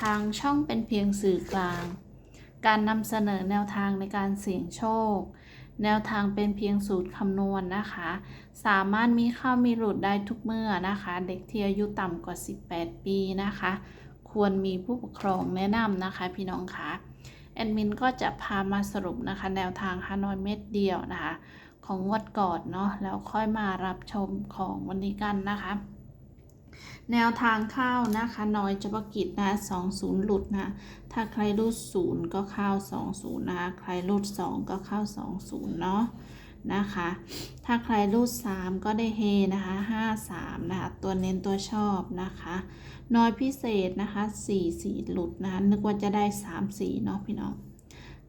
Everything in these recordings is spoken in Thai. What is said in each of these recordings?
ทางช่องเป็นเพียงสื่อกลาง การนำเสนอแนวทางในการเสี่ยงโชค แนวทางเป็นเพียงสูตรคำนวณนะคะ สามารถมีเข้ามีหลุดได้ทุกเมื่อนะคะ เด็กที่อายุต่ำกว่า 18 ปีนะคะ ควรมีผู้ปกครองแนะนำนะคะพี่น้องคะแอดมินก็จะพามาสรุปนะคะ แนวทางฮานอยเม็ดเดียวนะคะ ของงวดก่อนเนาะแล้วค่อยมารับชมของวันนี้กันนะคะ แนวทางเข้านะคะน้อยเฉพาะกิจนะ20หลุดนะ ถ้าใครรูด0ก็เข้า20นะคะใครรูด2ก็เข้า20เนาะนะคะ ถ้าใครรูด3ก็ได้เฮนะคะ53นะคะตัวเน้นตัวชอบนะคะ น้อยพิเศษนะคะ4 4หลุดนะคะนึกว่าจะได้3 4เนาะพี่น้อง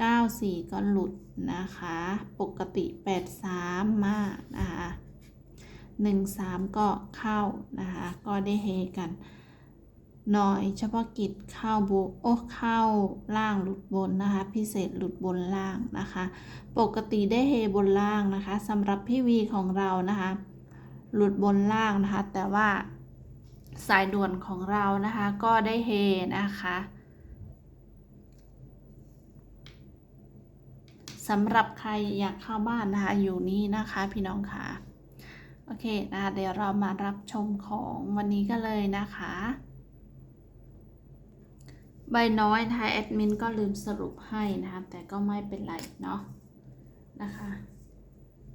9 4ก็หลุดนะคะ ปกติ8 3มากนะคะ หนึ่งสามก็เข้านะคะ ก็ได้เฮกันหน่อยเฉพาะกิจเข้าบุโอ้เข้าล่างหลุดบนนะคะ พิเศษหลุดบนล่างนะคะ ปกติได้เฮบนล่างนะคะสำหรับพี่วีของเรานะคะ หลุดบนล่างนะคะ แต่ว่าสายด่วนของเรานะคะ ก็ได้เฮนะคะสำหรับใครอยากเข้าบ้านนะคะอยู่นี่นะคะพี่น้องค่ะ โอเคนะคะเดี๋ยวเรามารับชมของวันนี้กันเลยนะคะ ใบน้อยนะคะแอดมินก็ลืมสรุปให้นะคะ แต่ก็ไม่เป็นไรเนาะนะคะ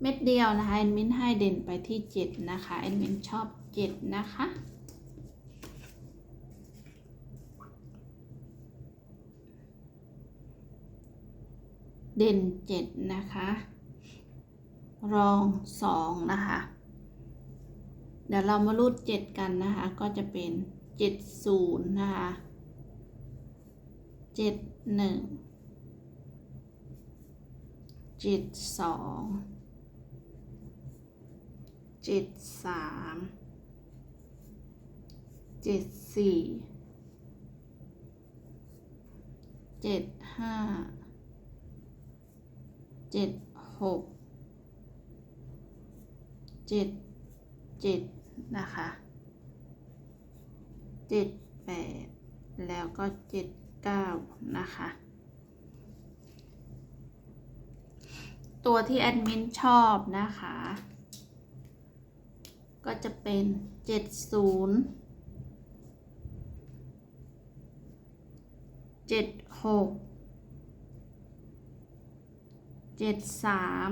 เม็ดเดียวนะคะแอดมินให้เด่นไปที่ 7 นะคะแอดมินชอบ 7 นะคะเด่น 7 นะคะ รอง 2 นะคะ เดี๋ยวเรามารูด7กันนะคะ ก็จะเป็น70นะคะเจ็ดหนึ่งเจ็ดสองเจ็ดสามเจ็ดสี่เจ็ดห้าเจ็ดหกเจ็ด เจ็ดนะคะเจ็ดแปดแล้วก็เจ็ดเก้านะคะ ตัวที่แอดมินชอบนะคะ ก็จะเป็นเจ็ดศูนย์เจ็ดหกเจ็ดสาม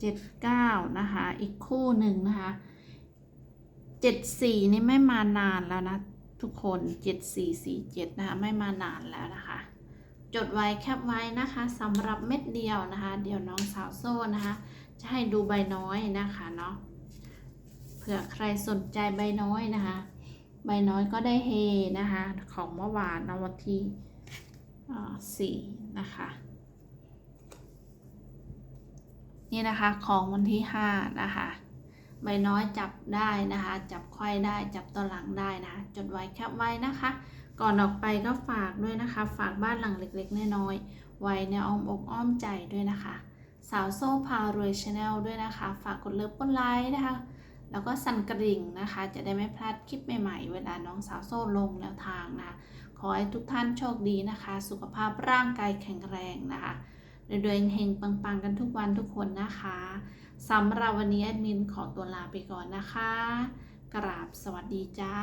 เจ็ดเก้านะคะ อีกคู่หนึ่งนะคะเจ็ดสี่นี่ไม่มานานแล้วนะ ทุกคนเจ็ดสี่สี่เจ็ดนะคะ ไม่มานานแล้วนะคะ จดไว้แคปไว้นะคะสำหรับเม็ดเดียวนะคะ เดี๋ยวน้องสาวโซ่นะคะ จะให้ดูใบน้อยนะคะเนาะเผื่อใครสนใจใบน้อยนะคะ ใบน้อยก็ได้เฮนะคะ ของเมื่อวานนวันที่สี่นะคะ นี่นะคะของวันที่ห้านะคะใบน้อยจับได้นะคะ จับไขว้ได้จับตัวหลังได้นะคะ จดไว้แคปไว้นะคะ ก่อนออกไปก็ฝากด้วยนะคะ ฝากบ้านหลังเล็กๆน้อยๆไว้ในอ้อมอกอ้อมใจด้วยนะคะ สาวโซ่พารวยชาแนลด้วยนะคะ ฝากกดเลิฟกดไลค์นะคะ แล้วก็สั่นกระดิ่งนะคะ จะได้ไม่พลาดคลิปใหม่ๆ เวลาน้องสาวโซ่ลงแนวทางนะขอให้ทุกท่านโชคดีนะคะ สุขภาพร่างกายแข็งแรงนะคะ เดือยๆเฮงๆปังๆ กันทุกวันทุกคนนะคะสำหรับวันนี้แอดมินขอตัวลาไปก่อนนะคะ กราบสวัสดีจ้า